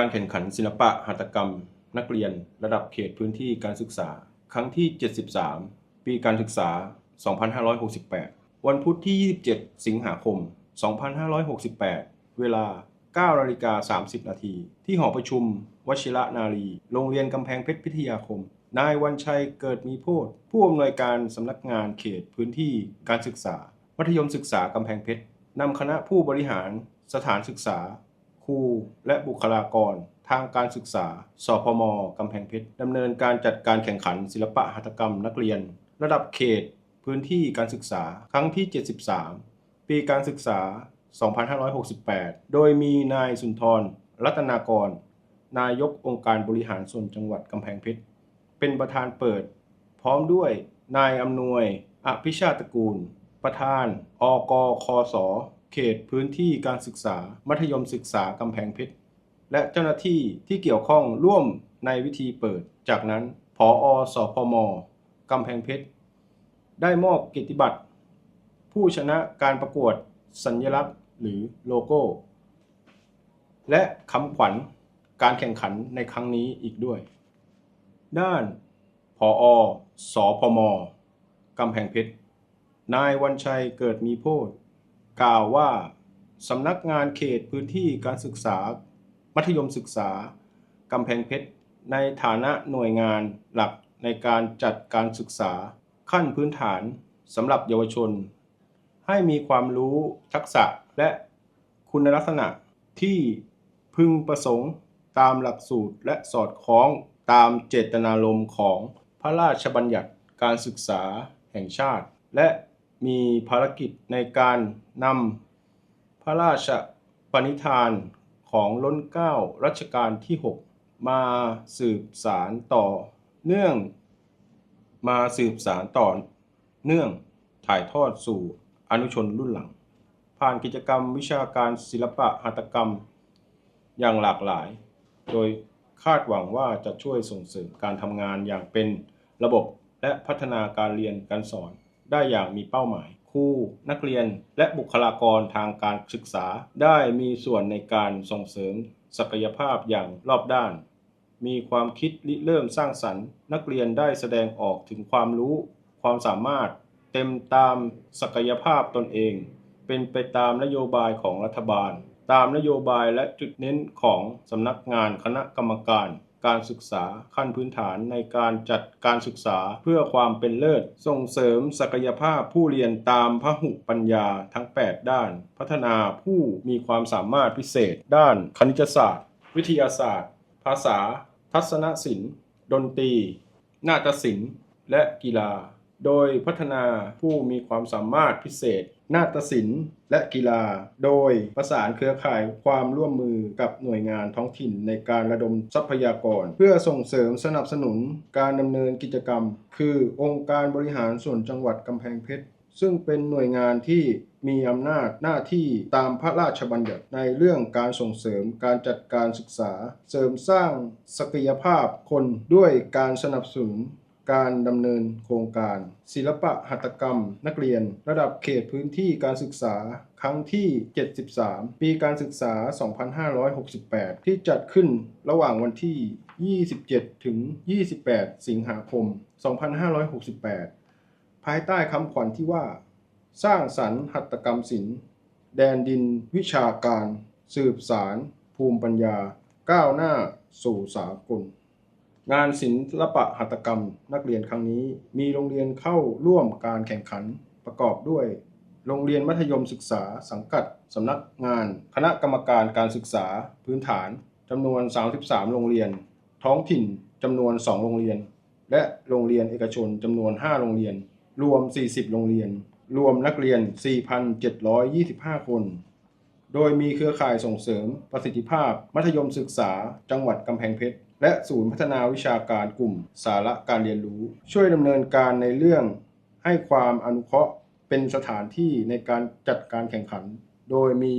การแข่งขันศิลปะหัตถกรรม นักเรียนระดับเขตพื้นที่การศึกษา ครั้งที่ 73 ปีการศึกษา 2568 วันพุธที่ 27 สิงหาคม 2568 เวลา 9นาฬิกา30 นาที ที่หอประชุม วชิระนารี โรงเรียนกำแพงเพชรพิทยาคม นายวันชัยเกิดมีโพธผู้อำนวยการสำนักงานเขตพื้นที่การศึกษา มัธยมศึกษากำแพงเพชรนำคณะผู้บริหารสถานศึกษา รู และบุคลากร ทางการศึกษา สพม กำแพงเพชรดำเนินการจัดการแข่งขันศิลปะหัตถกรรมนักเรียน ระดับเขต พื้นที่การศึกษา ครั้งที่ 73 ปีการศึกษา 2568 โดยมีนายสุนทร รัตนากร นายกองค์การบริหารส่วนจังหวัดกำแพงเพชร เป็นประธานเปิด พร้อมด้วยนายอำนวย อภิชาติกูล ประธาน อกคส เขตพื้นที่การศึกษา มัธยมศึกษากำแพงเพชร และเจ้าหน้าที่ที่เกี่ยวข้องร่วมในวิธีเปิด จากนั้นผอสพมกำแพงเพชร ได้มอบเกียรติบัตร ผู้ชนะการประกวดสัญลักษณ์หรือโลโก้ และคำขวัญการแข่งขันในครั้งนี้อีกด้วย ด้านผอสพมกำแพงเพชร นายวันชัยเกิดมีโพธ กล่าวว่าสำนักงานเขตพื้นที่การศึกษา มัธยมศึกษากำแพงเพชร ในฐานะหน่วยงานหลักในการจัดการศึกษา ขั้นพื้นฐานสำหรับเยาวชน ให้มีความรู้ทักษะและคุณลักษณะที่พึงประสงค์ตามหลักสูตรและสอดคล้องตามเจตนารมณ์ของพระราชบัญญัติการศึกษาแห่งชาติ และ มีภารกิจในการนำพระราชปณิธานของล้นเก้ารัชกาลที่ 6 มาสืบสารต่อเนื่อง มาสืบสารต่อเนื่องถ่ายทอดสู่อนุชนรุ่นหลัง ผ่านกิจกรรมวิชาการศิลปะหัตถกรรม อย่างหลากหลาย โดยคาดหวังว่าจะช่วยส่งเสริมการทำงานอย่างเป็นระบบและพัฒนาการเรียนการสอน ได้อย่างมีเป้าหมาย ครู นักเรียน และบุคลากรทางการศึกษา ได้มีส่วนในการส่งเสริม ศักยภาพอย่างรอบด้าน มีความคิดริเริ่มสร้างสรรค์ นักเรียนได้แสดงออกถึงความรู้ ความสามารถ เต็มตามศักยภาพตนเอง เป็นไปตามนโยบายของรัฐบาล ตามนโยบายและจุดเน้นของสำนักงานคณะกรรมการ การศึกษาขั้นพื้นฐานในการจัดการศึกษาเพื่อความเป็นเลิศ ส่งเสริมศักยภาพผู้เรียนตามพหุปัญญาทั้ง 8 ด้าน พัฒนาผู้มีความสามารถพิเศษ ด้านคณิตศาสตร์ วิทยาศาสตร์ ภาษา ทัศนศิลป์ ดนตรี นาฏศิลป์ และกีฬา โดยพัฒนาผู้มีความสามารถพิเศษ นาฏศิลป์ และกีฬา โดยประสานเครือข่ายความร่วมมือกับหน่วยงานท้องถิ่นในการระดมทรัพยากร เพื่อส่งเสริมสนับสนุนการดำเนินกิจกรรม คือองค์การบริหารส่วนจังหวัดกำแพงเพชรซึ่งเป็นหน่วยงานที่มีอำนาจหน้าที่ตามพระราชบัญญัติในเรื่องการส่งเสริมการจัดการศึกษา เสริมสร้างศักยภาพคนด้วยการสนับสนุน การดำเนินโครงการ ศิลปะหัตถกรรม นักเรียน ระดับเขตพื้นที่การศึกษา ครั้งที่ 73 ปีการศึกษา 2568 ที่จัดขึ้นระหว่างวันที่ 27 ถึง 28 สิงหาคม 2568 ภายใต้คำขวัญที่ว่า สร้างสรรค์หัตถกรรมศิลป์ แดนดิน วิชาการ สืบสาร ภูมิปัญญา ก้าวหน้าสู่สากล งานศิลปะหัตถกรรมนักเรียนครั้งนี้ มีโรงเรียนเข้าร่วมการแข่งขันประกอบด้วย โรงเรียนมัธยมศึกษาสังกัดสำนักงาน คณะกรรมการการศึกษาพื้นฐานจำนวน 33 โรงเรียน ท้องถิ่นจำนวน 2 โรงเรียน และโรงเรียนเอกชนจำนวน 5 โรงเรียน รวม 40 โรงเรียน รวมนักเรียน 4,725 คน โดยมีเครือข่ายส่งเสริมประสิทธิภาพ มัธยมศึกษา จังหวัดกำแพงเพชร และศูนย์พัฒนาวิชาการกลุ่ม สาระการเรียนรู้ ช่วยดำเนินการในเรื่อง ให้ความอนุเคราะห์เป็นสถานที่ในการจัดการแข่งขัน โดยมี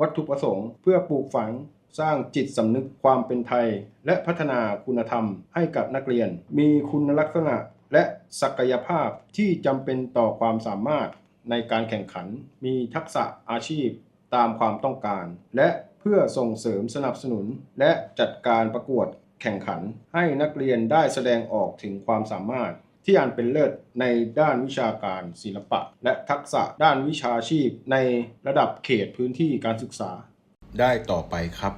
วัตถุประสงค์ เพื่อปลูกฝังสร้างจิตสำนึกความเป็นไทย และพัฒนาคุณธรรมให้กับนักเรียน มีคุณลักษณะและศักยภาพที่จำเป็นต่อความสามารถในการแข่งขัน มีทักษะอาชีพ ตามความต้องการ และเพื่อส่งเสริมสนับสนุน และจัดการประกวดแข่งขัน ให้นักเรียนได้แสดงออกถึงความสามารถ ที่อันเป็นเลิศในด้านวิชาการศิลปะ และทักษะด้านวิชาชีพในระดับเขตพื้นที่การศึกษา ได้ต่อไปครับ